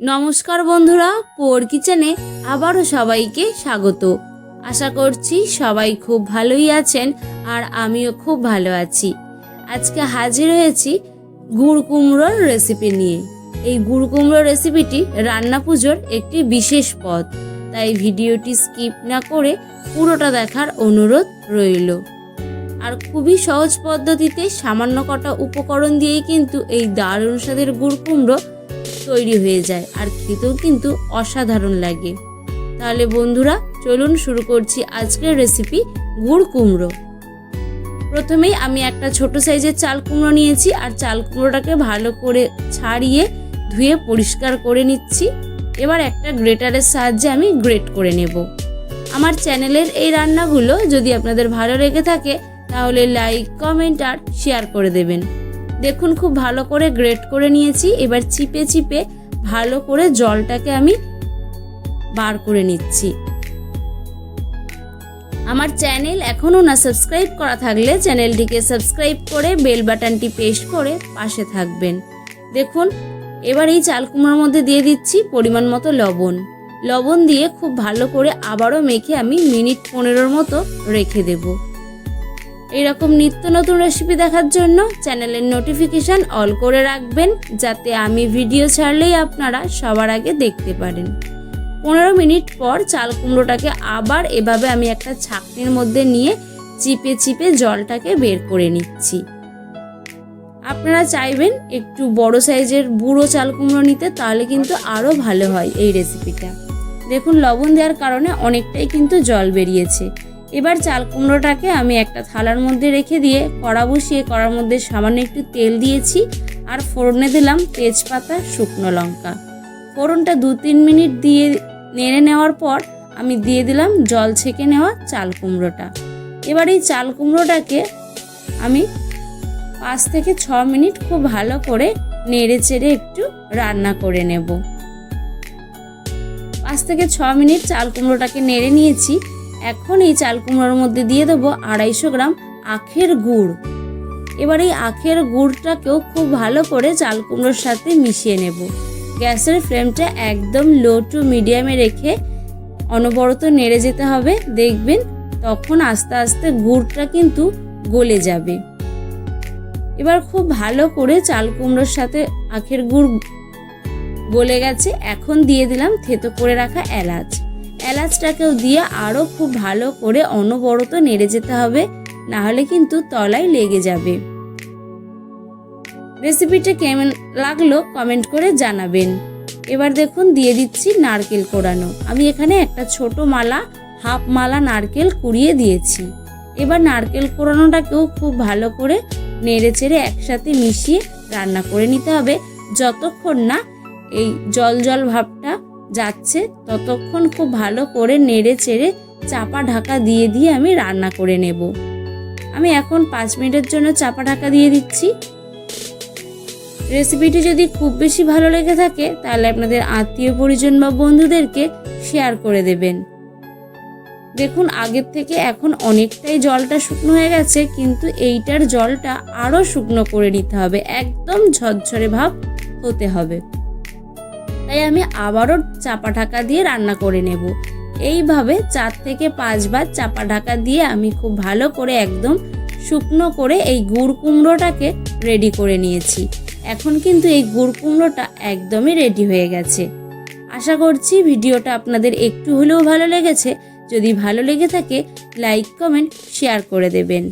নমস্কার বন্ধুরা, পোর কিচেনে আবারও সবাইকে স্বাগত। আশা করছি সবাই খুব ভালোই আছেন আর আমিও খুব ভালো আছি। আজকে হাজির হয়েছি গুড় কুমড়োর রেসিপি নিয়ে। এই গুড় কুমড়োর রেসিপিটি রান্না পুজোর একটি বিশেষ পদ তাই ভিডিওটি স্কিপ না করে পুরোটা দেখার অনুরোধ রইল। আর খুবই সহজ পদ্ধতিতে সামান্য কটা উপকরণ দিয়েই কিন্তু এই দারুণ স্বাদের গুড় কুমড়ো তৈরি হয়ে যায় আর খেতেও কিন্তু অসাধারণ লাগে। তাহলে বন্ধুরা, চলুন শুরু করছি আজকের রেসিপি গুড় কুমড়ো। প্রথমেই আমি একটা ছোট সাইজের চাল কুমড়ো নিয়েছি আর চাল কুমড়োটাকে ভালো করে ছাড়িয়ে ধুয়ে পরিষ্কার করে নিচ্ছি। এবার একটা গ্রেটারের সাহায্যে আমি গ্রেট করে নেব। আমার চ্যানেলের এই রান্নাগুলো যদি আপনাদের ভালো লেগে থাকে, তাহলে লাইক, কমেন্ট আর শেয়ার করে দেবেন। দেখুন খুব ভালো করে গ্রেট করে নিয়েছি। এবার চিপে চিপে ভালো করে জলটাকে আমি বার করে নিচ্ছি। আমার চ্যানেল এখনও না সাবস্ক্রাইব করা থাকলে চ্যানেলটিকে সাবস্ক্রাইব করে বেল বাটনটি পেস্ট করে পাশে থাকবেন। দেখুন, এবার এই চাল কুমড়োর মধ্যে দিয়ে দিচ্ছি পরিমাণ মতো লবণ। লবণ দিয়ে খুব ভালো করে আবারও মেখে আমি মিনিট পনেরোর মতো রেখে দেবো। এরকম নিত্য নতুন রেসিপি দেখার জন্য চ্যানেলের নোটিফিকেশান অল করে রাখবেন, যাতে আমি ভিডিও ছাড়লেই আপনারা সবার আগে দেখতে পারেন। পনেরো মিনিট পর চাল কুমড়োটাকে আবার এভাবে আমি একটা ছাকনির মধ্যে নিয়ে চিপে চিপে জলটাকে বের করে নিচ্ছি। আপনারা চাইবেন একটু বড় সাইজের বুড়ো চাল কুমড়ো নিতে, তাহলে কিন্তু আরও ভালো হয় এই রেসিপিটা দেখুন, লবণ দেওয়ার কারণে অনেকটাই কিন্তু জল বেরিয়েছে। এবার চাল কুমড়োটাকে আমি একটা থালার মধ্যে রেখে দিয়ে কড়া বসিয়ে কড়ার মধ্যে সামান্য একটু তেল দিয়েছি আর ফোড়নে দিলাম তেজপাতা, শুকনো লঙ্কা। ফোড়নটা দু তিন মিনিট দিয়ে নেড়ে নেওয়ার পর আমি দিয়ে দিলাম জল ছেঁকে নেওয়া চাল কুমড়োটা। এবার এই চাল কুমড়োটাকে আমি পাঁচ থেকে ছ মিনিট খুব ভালো করে নেড়ে চেড়ে একটু রান্না করে নেব। পাঁচ থেকে ছ মিনিট চাল কুমড়োটাকে নেড়ে নিয়েছি। এখন এই চাল কুমড়োর মধ্যে দিয়ে দেবো আড়াইশো গ্রাম আখের গুড়। এবার এই আখের গুড়টাকেও খুব ভালো করে চাল কুমড়োর সাথে মিশিয়ে নেব। গ্যাসের ফ্লেমটা একদম লো টু মিডিয়ামে রেখে অনবরত নেড়ে যেতে হবে। দেখবেন তখন আস্তে আস্তে গুড়টা কিন্তু গলে যাবে। এবার খুব ভালো করে চাল কুমড়োর সাথে আখের গুড় গলে গেছে। এখন দিয়ে দিলাম থেতো করে রাখা এলাচ। এলাচটাকেও দিয়ে আরও খুব ভালো করে অনবরত নেড়ে যেতে হবে না হলে কিন্তু তলায় লেগে যাবে। রেসিপিটা কেমন লাগল কমেন্ট করে জানাবেন। এবার দেখুন, দিয়ে দিচ্ছি নারকেল কোড়ানো আমি এখানে একটা ছোট মালা, হাফ মালা নারকেল কুড়িয়ে দিয়েছি। এবার নারকেল কোড়ানোটাকেও খুব ভালো করে নেড়ে চেড়ে একসাথে মিশিয়ে রান্না করে নিতে হবে। যতক্ষণ না এই জল জল ভাবটা যাচ্ছে, ততক্ষণ খুব ভালো করে নেড়ে চেড়ে চাপা ঢাকা দিয়ে দিয়ে আমি রান্না করে নেব। আমি এখন পাঁচ মিনিটের জন্য চাপা ঢাকা দিয়ে দিচ্ছি। রেসিপিটি যদি খুব বেশি ভালো লেগে থাকে, তাহলে আপনাদের আত্মীয় পরিজন বা বন্ধুদেরকে শেয়ার করে দেবেন। দেখুন, আগের থেকে এখন অনেকটাই জলটা শুকনো হয়ে গেছে, কিন্তু এইটার জলটা আরও শুকনো করে নিতে হবে। একদম ঝরঝরে ভাব হতে হবে। তাই আমি আবারও চাপা ঢাকা দিয়ে রান্না করে নেব। এইভাবে চার থেকে পাঁচবার চাপা ঢাকা দিয়ে আমি খুব ভালো করে একদম শুকনো করে এই গুড় কুমড়োটাকে রেডি করে নিয়েছি। এখন কিন্তু এই গুড় কুমড়োটা একদমই রেডি হয়ে গেছে। আশা করছি ভিডিওটা আপনাদের একটু হলেও ভালো লেগেছে। যদি ভালো লেগে থাকে লাইক কমেন্ট শেয়ার করে দেবেন।